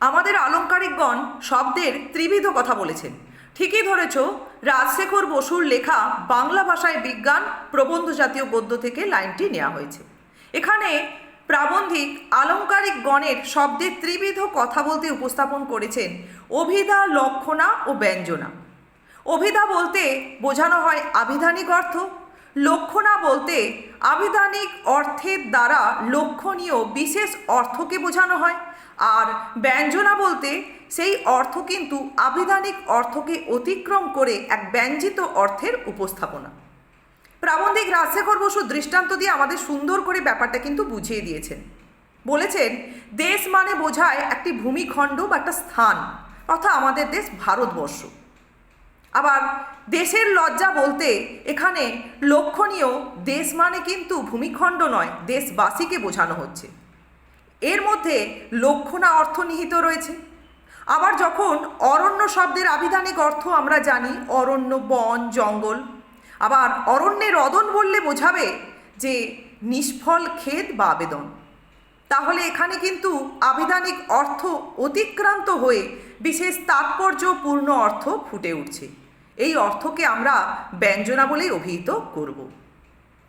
আমাদের আলঙ্কারিকগণ শব্দের ত্রিবিধ কথা বলেছেন। ঠিকই ধরেছ, রাজশেখর বসুর লেখা বাংলা ভাষায় বিজ্ঞান প্রবন্ধ জাতীয় গদ্য থেকে লাইনটি নেওয়া হয়েছে। এখানে প্রাবন্ধিক আলঙ্কারিক গণের শব্দের ত্রিবিধ কথা বলতে উপস্থাপন করেছেন অভিধা, লক্ষণা ও ব্যঞ্জনা। অভিধা বলতে বোঝানো হয় আবিধানিক অর্থ লক্ষণা বলতে আবিধানিক অর্থের দ্বারা লক্ষণীয় বিশেষ অর্থকে বোঝানো হয়। আর ব্যঞ্জনা বলতে সেই অর্থ কিন্তু আবিধানিক অর্থকে অতিক্রম করে এক ব্যঞ্জিত অর্থের উপস্থাপনা। প্রাবন্ধিক রাজশেখর বসু দৃষ্টান্ত দিয়ে আমাদের সুন্দর করে ব্যাপারটা কিন্তু বুঝিয়ে দিয়েছেন। বলেছেন, দেশ মানে বোঝায় একটি ভূমিখণ্ড বা একটা স্থান অর্থাৎ আমাদের দেশ ভারতবর্ষ। আবার দেশের লজ্জা বলতে এখানে লক্ষণীয় দেশ মানে কিন্তু ভূমিখণ্ড নয়, দেশবাসীকে বোঝানো হচ্ছে। এর মধ্যে লক্ষণা অর্থ নিহিত রয়েছে। আবার যখন অরণ্য শব্দের আবিধানিক অর্থ আমরা জানি, অরণ্য, বন, জঙ্গল, আবার অরণ্যের রদন বললে বোঝাবে যে নিষ্ফল ক্ষেত বা আবেদন। তাহলে এখানে কিন্তু আবিধানিক অর্থ অতিক্রান্ত হয়ে বিশেষ তাৎপর্যপূর্ণ অর্থ ফুটে উঠছে। এই অর্থকে আমরা ব্যঞ্জনা বলেই অভিহিত করব।